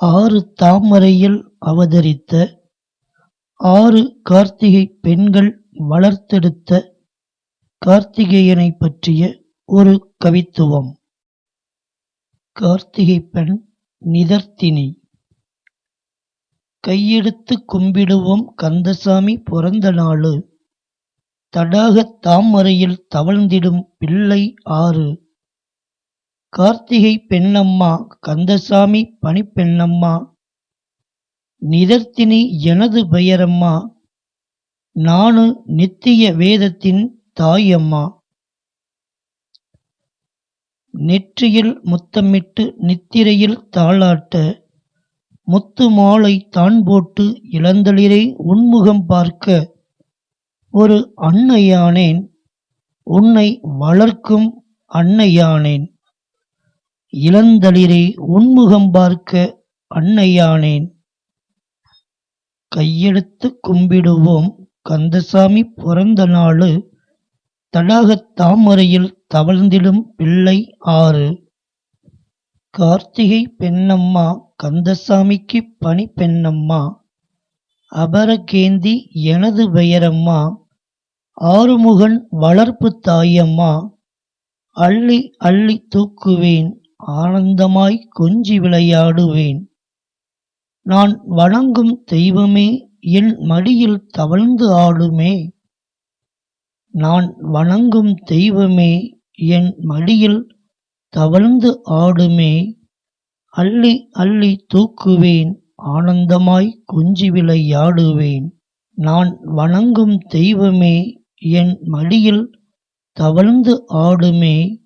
ஆறு தாமரையில் அவதரித்த ஆறு கார்த்திகை பெண்கள் வளர்த்தெடுத்த கார்த்திகேயனைப் பற்றிய ஒரு கவித்துவம். கார்த்திகைப் பெண் நிதர்த்தினி. கையெடுத்து கும்பிடுவோம் கந்தசாமி பிறந்த நாளு தடாகத் தாமரையில் தவழ்ந்திடும் பிள்ளை ஆறு. கார்த்திகை பெண்ணம்மா கந்தசாமி பணிப்பெண்ணம்மா நிதர்த்தினி எனது பெயரம்மா நானு நித்திய வேதத்தின் தாயம்மா. நெற்றியில் முத்தமிட்டு நித்திரையில் தாளாட்ட முத்து மாலை தான் போட்டு இளந்தளிரை உன்முகம் பார்க்க ஒரு அன்னையானேன் உன்னை வளர்க்கும் அன்னையானேன். இளந்தளிரை உன்முகம் பார்க்க அன்னையானேன். கையெடுத்து கும்பிடுவோம் கந்தசாமி பிறந்த நாளு தடாகத் தாமரையில் தவழ்ந்திடும் பிள்ளை ஆறு. கார்த்திகை பெண்ணம்மா கந்தசாமிக்குப் பணிப்பெண்ணம்மா அபரகேந்தி எனது பெயரம்மா ஆறுமுகன் வளர்ப்பு தாயம்மா அள்ளி அள்ளித் தூக்குவேன் ஆனந்தமாய்க் கொஞ்சி விளையாடுவேன். நான் வணங்கும் தெய்வமே என் மடியில் தவழ்ந்து ஆடுமே நான் வணங்கும் தெய்வமே என் மடியில் தவழ்ந்து ஆடுமே அள்ளி அள்ளித் தூக்குவேன் ஆனந்தமாய்க் கொஞ்சி விளையாடுவேன். நான் வணங்கும் தெய்வமே என் மடியில் தவழ்ந்து ஆடுமே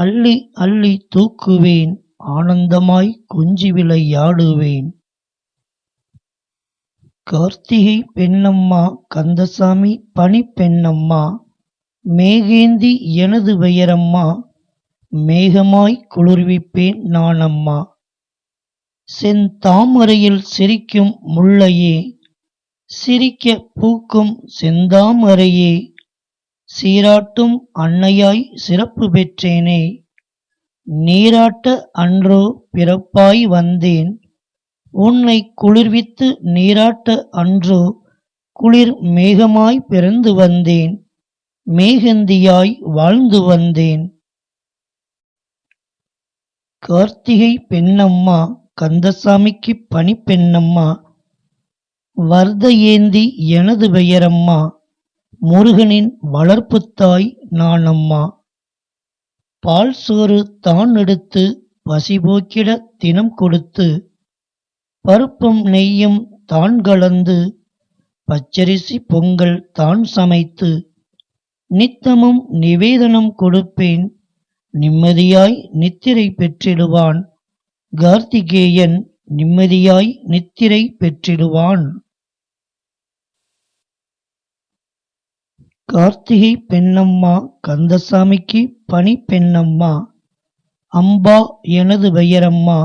அள்ளி அள்ளி தூக்குவேன் ஆனந்தமாய் கொஞ்சி விளையாடுவேன். கார்த்திகை பெண்ணம்மா கந்தசாமி பணிப்பெண்ணம்மா மேகேந்தி எனது பெயரம்மா மேகமாய் குளிர்விப்பேன் நானம்மா. செந்தாமரையில் சிரிக்கும் முள்ளையே சிரிக்கப் பூக்கும் செந்தாமரையே சீராட்டும் அன்னையாய் சிறப்பு பெற்றேனே. நீராட்ட அன்றோ பிறப்பாய் வந்தேன். உன்னைக் குளிர்வித்து நீராட்ட அன்றோ குளிர் மேகமாய் பிறந்து வந்தேன். மேகந்தியாய் வாழ்ந்து வந்தேன். கார்த்திகை பெண்ணம்மா கந்தசாமிக்குப் பணிப்பெண்ணம்மா ஏந்தி எனது பெயரம்மா முருகனின் வளர்ப்புத்தாய் நானம்மா. பால் சோறு தான் எடுத்து பசிபோக்கிடத் தினம் கொடுத்து பருப்பும் நெய்யும் தான் கலந்து பச்சரிசி பொங்கல் தான் சமைத்து நித்தமும் நிவேதனம் கொடுப்பேன் நிம்மதியாய் நித்திரை பெற்றிடுவான் கார்த்திகேயன் நிம்மதியாய் நித்திரை பெற்றிடுவான். கார்த்திகை பெண்ணம்மா கந்தசாமிக்குப் பணிப்பெண்ணம்மா அம்பா எனது பெயரம்மா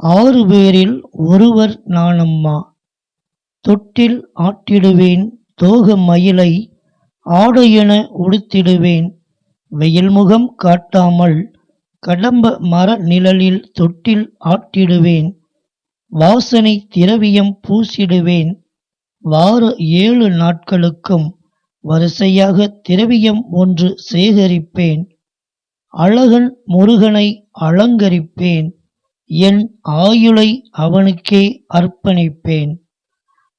ஆறு பேரில் ஒருவர் நானம்மா. தொட்டில் ஆட்டிடுவேன் தோக மயிலை ஆடையென உடுத்திடுவேன். வெயில்முகம் காட்டாமல் கடம்ப மர நிழலில் தொட்டில் ஆட்டிடுவேன். வாசனை திரவியம் பூசிடுவேன். வார ஏழு நாட்களுக்கும் வரிசையாக திரவியம் ஒன்று சேகரிப்பேன். அழகன் முருகனை அலங்கரிப்பேன். என் ஆயுளை அவனுக்கே அர்ப்பணிப்பேன்.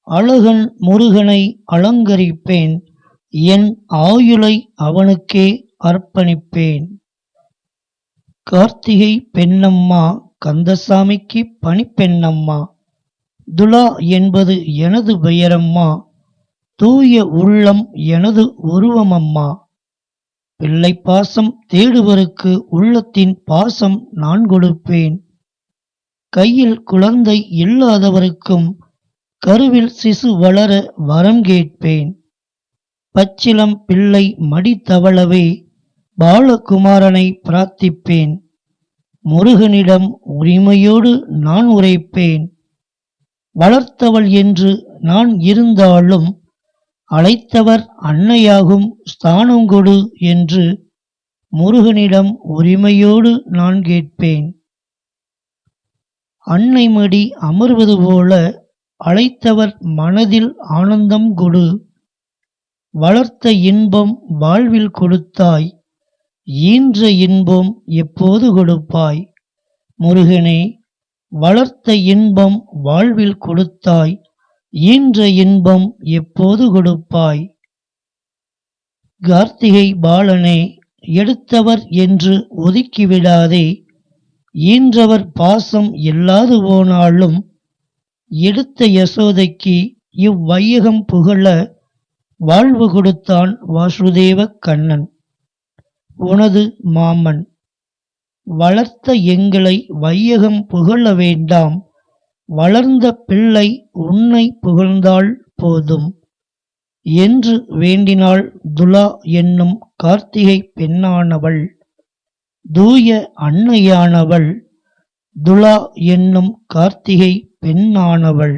அழகன் முருகனை அலங்கரிப்பேன். என் ஆயுளை அவனுக்கே அர்ப்பணிப்பேன். கார்த்திகை பெண்ணம்மா கந்தசாமிக்குப் பணிப்பெண்ணம்மா. துலா என்பது எனது பெயரம்மா. தூய உள்ளம் எனது உருவமம்மா. பிள்ளை பாசம் தேடுவருக்கு உள்ளத்தின் பாசம் நான் கொடுப்பேன். கையில் குழந்தை இல்லாதவருக்கும் கருவில் சிசு வளர வரம் கேட்பேன். பச்சிலம் பிள்ளை மடித்தவளவே பாலகுமாரனை பிரார்த்திப்பேன். முருகனிடம் உரிமையோடு நான் உரைப்பேன். வளர்த்தவள் என்று நான் இருந்தாலும் அழைத்தவர் அன்னையாகும் ஸ்தானம் கொடு என்று முருகனிடம் உரிமையோடு நான் கேட்பேன். அன்னைமடி அமர்வது போல அழைத்தவர் மனதில் ஆனந்தம் கொடு. வளர்த்த இன்பம் வாழ்வில் கொடுத்தாய் ஈன்ற இன்பம் எப்போது கொடுப்பாய்? முருகனே வளர்த்த இன்பம் வாழ்வில் கொடுத்தாய் ஈன்ற இன்பம் எப்போது கொடுப்பாய்? கார்த்திகை பாலனே எடுத்தவர் என்று ஒதுக்கிவிடாதே. ஈன்றவர் பாசம் இல்லாது போனாலும் எடுத்த யசோதைக்கு இவ்வையகம் புகழ வாழ்வு கொடுத்தான் வாசுதேவ கண்ணன். உனது மாமன் வளர்த்த எங்களை வையகம் புகழ வேண்டாம். வளர்ந்த பிள்ளை உன்னை புகழ்ந்தால் போதும். என்று வேண்டினாள் துலா என்னும் கார்த்திகை பெண்ணானவள். தூய அன்னையானவள் துலா என்னும் கார்த்திகை பெண்ணானவள்.